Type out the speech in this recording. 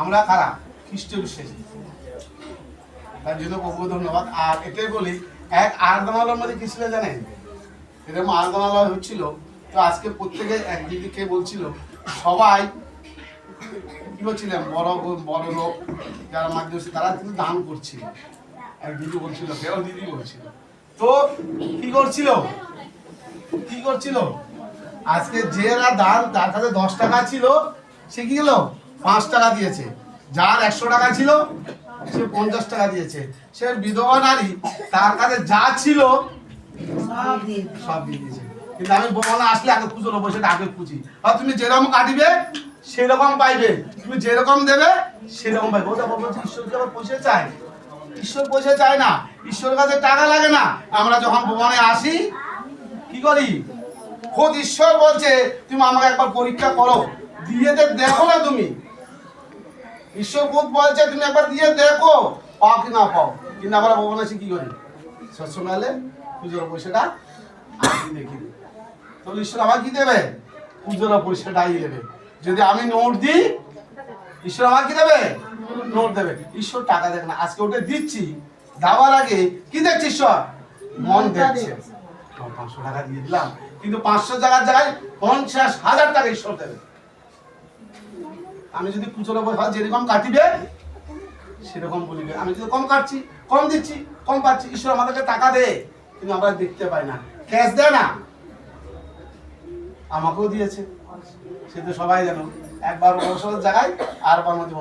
আমরা কারা? খ্রিস্ট বিশ্বাসী। তার জন্য প্রভু ধন্যবাদ। আর এটাই বলি, এক আরাধনালয়ের মধ্যে কি ছিল জানেন? এরকম আরাধনালয় হচ্ছিল। তো আজকে প্রত্যেকে এক দিদিকে বলছিল, সবাই কি করছিলেন? বড় বড় লোক যারা মাধ্যমে তারা কিন্তু দান করছিল। এক দিদি বলছিল কেউ দিদি বলছিল। তো কি করছিল? কি করছিল? আজকে যেরা দান, তার কাছে দশ টাকা ছিল, সে কি গেল পাঁচ টাকা দিয়েছে। যার একশো টাকা ছিল, সে পঞ্চাশ টাকা দিয়েছে। সে বিধবা নারী, তার কাছে যা ছিল, সব দিয়ে দিয়েছে। কিন্তু আমি বলব আসলে আগে পুজোর বসে আগে পুজি। আর তুমি যেরকম কাটিবে, সেরকম পাইবে। তুমি যেরকম দেবে, সেরকম পাইবে। ওটা বলব ঈশ্বরকে আবার পয়সা চায়, ঈশ্বর পয়সা চায় না। ঈশ্বরের কাছে টাকা লাগে না। আমরা যখন ভবনে আসি, কি করি? খোদ ঈশ্বর বলছে, তুমি আমাকে একবার পরীক্ষা করো। দিয়ে দেখো না তুমি। ঈশ্বর খোদ বলছে, তুমি একবার দিয়ে দেখো, পাও কি না পাও? কিন্তু আমরা ভবনে আসি কি করি? সৎসঙ্গালে পুজোর পয়সাটা আমি দেখি? তাহলে ঈশ্বর আমার কি দেবে? পুজোর পয়সাটাই দেবে। যদি আমি নোট দিই, ঈশ্বর আমার কি দেবে? নোট দেবে। ঈশ্বর টাকা দেবে না। আজকে ওটা দিচ্ছি, দেওয়ার আগে কি দেখছি ঈশ্বর? মন দেখছে। পাঁচশো টাকা দিয়ে দিলাম। কিন্তু পাঁচশো টাকার জায়গায় পঞ্চাশ হাজার টাকা ঈশ্বর দেবে। আমি যদি পুজোর হয় যেরকম কাটিবে, সেরকম বলিবে। আমি যদি কম কাটছি, কম দিচ্ছি, কম পাচ্ছি, ঈশ্বর আমাদেরকে টাকা দে, কিন্তু আমরা দেখতে পাই না। ক্যাশ দেয় না। আমাকেও দিয়েছে। সে তো সবাই জানো। একবার বড় জায়গায় আর বার মধ্যে